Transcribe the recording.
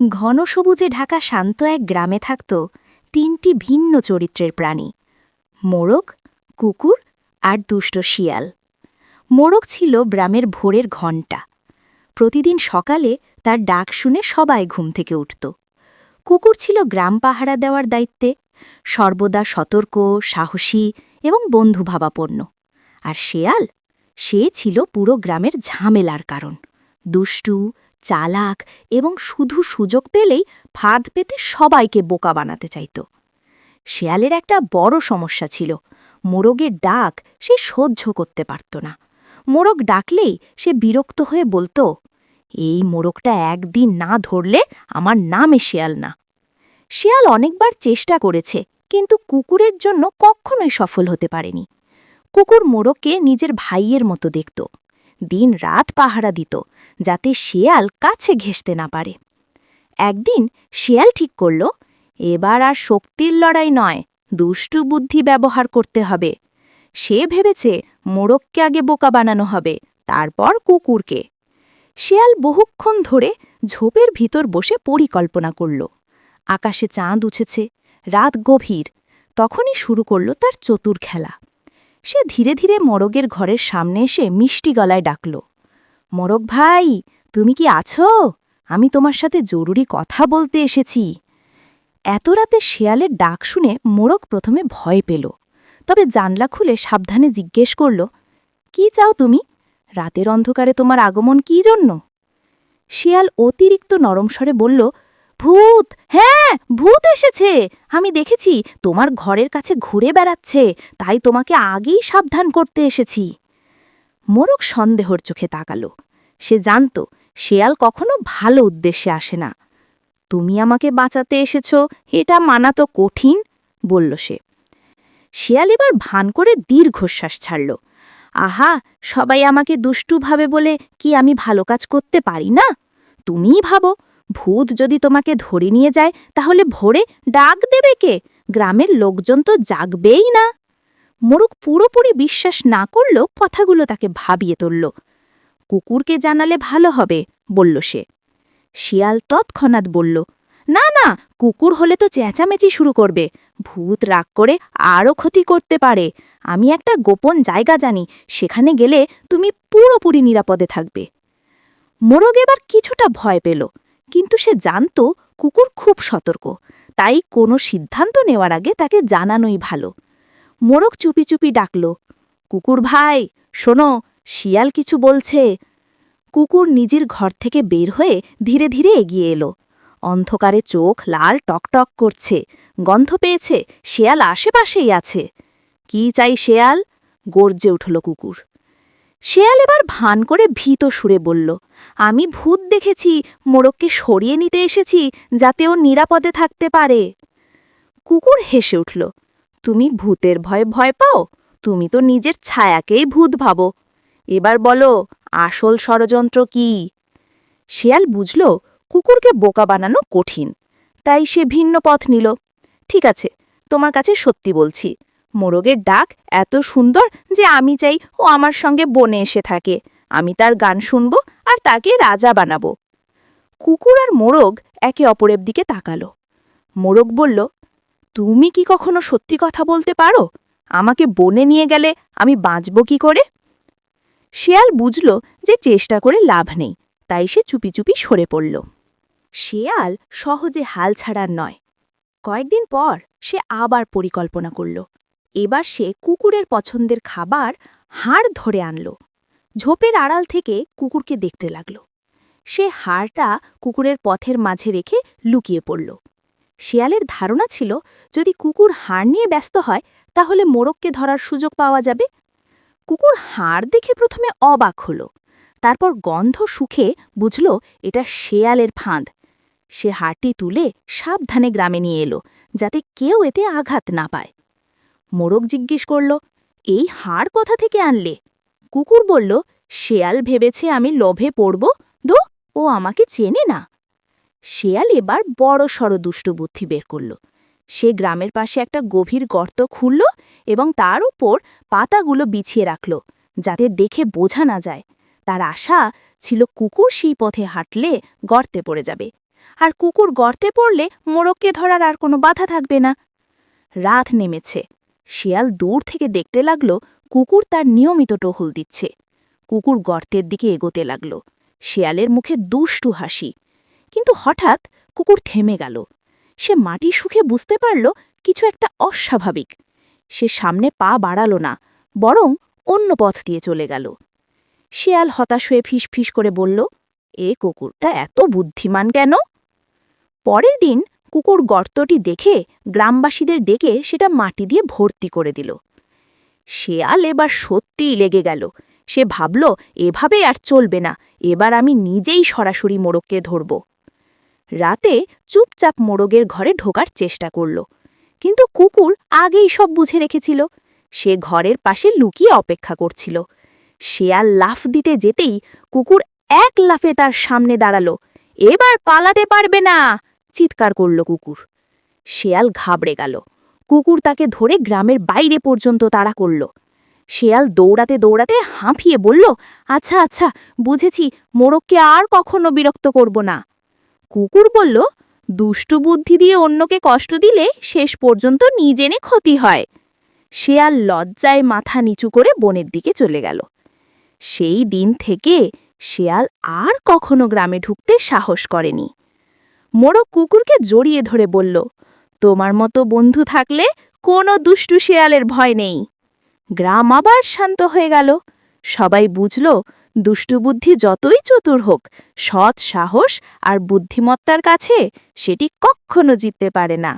ঘন সবুজে ঢাকা শান্ত এক গ্রামে থাকত তিনটি ভিন্ন চরিত্রের প্রাণী, মোরগ, কুকুর আর দুষ্ট শিয়াল। মোরগ ছিল গ্রামের ভোরের ঘণ্টা। প্রতিদিন সকালে তার ডাক শুনে সবাই ঘুম থেকে উঠত। কুকুর ছিল গ্রাম পাহারা দেওয়ার দায়িত্বে, সর্বদা সতর্ক, সাহসী এবং বন্ধুভাবাপন্ন। আর শেয়াল, সে ছিল পুরো গ্রামের ঝামেলার কারণ। দুষ্টু চালাক এবং শুধু সুযোগ পেলেই ফাঁদ পেতে সবাইকে বোকা বানাতে চাইত। শেয়ালের একটা বড় সমস্যা ছিল, মোরগের ডাক সে সহ্য করতে পারত না। মোরগ ডাকলেই সে বিরক্ত হয়ে বলতো, এই মোরগটা একদিন না ধরলে আমার নামে শেয়াল না। শেয়াল অনেকবার চেষ্টা করেছে, কিন্তু কুকুরের জন্য কখনোই সফল হতে পারেনি। কুকুর মোরগকে নিজের ভাইয়ের মতো দেখত। দিন রাত পাহারা দিত, যাতে শেয়াল কাছে ঘেঁষতে না পারে। একদিন শেয়াল ঠিক করল, এবার আর শক্তির লড়াই নয়, দুষ্টু বুদ্ধি ব্যবহার করতে হবে। সে ভেবেছে মোরগকে আগে বোকা বানানো হবে, তারপর কুকুরকে। শেয়াল বহুক্ষণ ধরে ঝোপের ভিতর বসে পরিকল্পনা করল। আকাশে চাঁদ উঠেছে, রাত গভীর, তখনই শুরু করল তার চতুর খেলা। সে ধীরে ধীরে মরগের ঘরের সামনে এসে মিষ্টি গলায় ডাকল, মরগ ভাই, তুমি কি আছো? আমি তোমার সাথে জরুরি কথা বলতে এসেছি। এত রাতে শেয়ালের ডাক শুনে মোরগ প্রথমে ভয় পেল, তবে জানলা খুলে সাবধানে জিজ্ঞেস করল, কি চাও তুমি? রাতের অন্ধকারে তোমার আগমন কি জন্য? শিয়াল অতিরিক্ত নরম স্বরে বলল ভূত। হ্যাঁ ভূত এসেছে। আমি দেখেছি, তোমার ঘরের কাছে ঘুরে বেড়াচ্ছে। তাই তোমাকে আগেই সাবধান করতে এসেছি। মোরক সন্দেহর চোখে তাকালো। সে জানত, শেয়াল কখনো ভালো উদ্দেশ্যে আসে না। তুমি আমাকে বাঁচাতে এসেছ, এটা মানা তো কঠিন, বলল সে। শিয়াল এবার ভান করে দীর্ঘশ্বাস ছাড়ল। আহা, সবাই আমাকে দুষ্টু ভাবে বলে কি আমি ভালো কাজ করতে পারি না? তুমিই ভাবো ভূত যদি তোমাকে ধরে নিয়ে যায়, তাহলে ভোরে ডাক দেবে কে? গ্রামের লোকজন তো জাগবেই না। মোরগ পুরোপুরি বিশ্বাস না করলেও কথাগুলো তাকে ভাবিয়ে তুলল। কুকুরকে জানালে ভালো হবে, বলল সে। শিয়াল তৎক্ষণাৎ বলল, না না, কুকুর হলে তো চেঁচামেচি শুরু করবে। ভূত রাগ করে আরও ক্ষতি করতে পারে। আমি একটা গোপন জায়গা জানি, সেখানে গেলে তুমি পুরোপুরি নিরাপদে থাকবে। মোরগ এবার কিছুটা ভয় পেল। কিন্তু সে জানত কুকুর খুব সতর্ক, তাই কোনো সিদ্ধান্ত নেওয়ার আগে তাকে জানানোই ভালো। মোরগ চুপি চুপি ডাকল, কুকুর ভাই, শোনো, শিয়াল কিছু বলছে। কুকুর নিজের ঘর থেকে বের হয়ে ধীরে ধীরে এগিয়ে এলো। অন্ধকারে চোখ লাল টকটক করছে, গন্ধ পেয়েছে, শেয়াল আশেপাশেই আছে। কি চাই, শেয়াল? গর্জে উঠল কুকুর। শেয়াল এবার ভান করে ভীত সুরে বলল, আমি ভূত দেখেছি, মোরগকে সরিয়ে নিতে এসেছি, যাতে ও নিরাপদে থাকতে পারে। কুকুর হেসে উঠল, তুমি ভূতের ভয়ে ভয় পাও? তুমি তো নিজের ছায়াকেই ভূত ভাবো। এবার বলো, আসল ষড়যন্ত্র কি? শেয়াল বুঝল, কুকুরকে বোকা বানানো কঠিন, তাই সে ভিন্ন পথ নিল। ঠিক আছে, তোমার কাছে সত্যি বলছি মোরগের ডাক এত সুন্দর যে আমি চাই ও আমার সঙ্গে বনে এসে থাকে। আমি তার গান শুনব আর তাকে রাজা বানাবো। কুকুর আর মোরগ একে অপরের দিকে তাকালো। মোরগ বলল, তুমি কি কখনো সত্যি কথা বলতে পারো? আমাকে বনে নিয়ে গেলে আমি বাঁচব কি করে? শেয়াল বুঝল যে চেষ্টা করে লাভ নেই, তাই সে চুপি চুপি সরে পড়ল। শেয়াল সহজে হাল ছাড়ার নয়। কয়েকদিন পর সে আবার পরিকল্পনা করল। এবার সে কুকুরের পছন্দের খাবার হাড় ধরে আনল। ঝোপের আড়াল থেকে কুকুরকে দেখতে লাগল। সে হাড়টা কুকুরের পথের মাঝে রেখে লুকিয়ে পড়ল। শেয়ালের ধারণা ছিল, যদি কুকুর হাড় নিয়ে ব্যস্ত হয়, তাহলে মোরগকে ধরার সুযোগ পাওয়া যাবে। কুকুর হাড় দেখে প্রথমে অবাক হল। তারপর গন্ধ সুখে বুঝল, এটা শেয়ালের ফাঁদ। সে হাড়টি তুলে সাবধানে গ্রামে নিয়ে এলো, যাতে কেউ এতে আঘাত না পায়। মোরগ জিজ্ঞেস করল, এই হাড় কোথা থেকে আনলে? কুকুর বলল, শেয়াল ভেবেছে আমি লোভে পড়ব, দো, ও আমাকে চেনে না। শেয়াল এবার বড় সড় দুষ্টু বুদ্ধি বের করল। সে গ্রামের পাশে একটা গভীর গর্ত খুলল এবং তার উপর পাতাগুলো বিছিয়ে রাখল, যাতে দেখে বোঝা না যায়। তার আশা ছিল কুকুর সেই পথে হাঁটলে গর্তে পড়ে যাবে, আর কুকুর গর্তে পড়লে মোড়ককে ধরার আর কোনো বাধা থাকবে না। রাত নেমেছে শিয়াল দূর থেকে দেখতে লাগল, কুকুর তার নিয়মিত টহল দিচ্ছে। কুকুর গর্তের দিকে এগোতে লাগল। শিয়ালের মুখে দুষ্টু হাসি। কিন্তু হঠাৎ কুকুর থেমে গেল। সে মাটি সুখে বুঝতে পারল কিছু একটা অস্বাভাবিক। সে সামনে পা বাড়াল না, বরং অন্য পথ দিয়ে চলে গেল। শিয়াল হতাশ হয়ে ফিস করে বলল, এ কুকুরটা এত বুদ্ধিমান কেন? পরের দিন কুকুর গর্তটি দেখে গ্রামবাসীদের ডেকে সেটা মাটি দিয়ে ভর্তি করে দিল। শেয়াল এবার সত্যিই লেগে গেল। সে ভাবল, এভাবে আর চলবে না। এবার আমি নিজেই সরাসরি মোড়ককে ধরব। রাতে চুপচাপ মোড়গের ঘরে ঢোকার চেষ্টা করল। কিন্তু কুকুর আগেই সব বুঝে রেখেছিল। সে ঘরের পাশে লুকিয়ে অপেক্ষা করছিল। শেয়াল লাফ দিতে যেতেই কুকুর এক লাফে তার সামনে দাঁড়াল। এবার পালাতে পারবে না! চিৎকার করল কুকুর। শেয়াল ঘাবড়ে গেল। কুকুর তাকে ধরে গ্রামের বাইরে পর্যন্ত তাড়া করল। শেয়াল দৌড়াতে দৌড়াতে হাঁফিয়ে বলল আচ্ছা আচ্ছা বুঝেছি মোড়ককে আর কখনো বিরক্ত করব না। কুকুর বলল, দুষ্টু বুদ্ধি দিয়ে অন্যকে কষ্ট দিলে শেষ পর্যন্ত নিজেনে ক্ষতি হয়। শেয়াল লজ্জায় মাথা নিচু করে বনের দিকে চলে গেল। সেই দিন থেকে শেয়াল আর কখনো গ্রামে ঢুকতে সাহস করেনি। মোড়ক কুকুরকে জড়িয়ে ধরে বলল, তোমার মতো বন্ধু থাকলে কোনো দুষ্টু শেয়ালের ভয় নেই। গ্রাম আবার শান্ত হয়ে গেল। সবাই বুঝল, দুষ্টু বুদ্ধি যতই চতুর হোক, সৎ সাহস আর বুদ্ধিমত্তার কাছে সেটি কক্ষনো জিততে পারে না।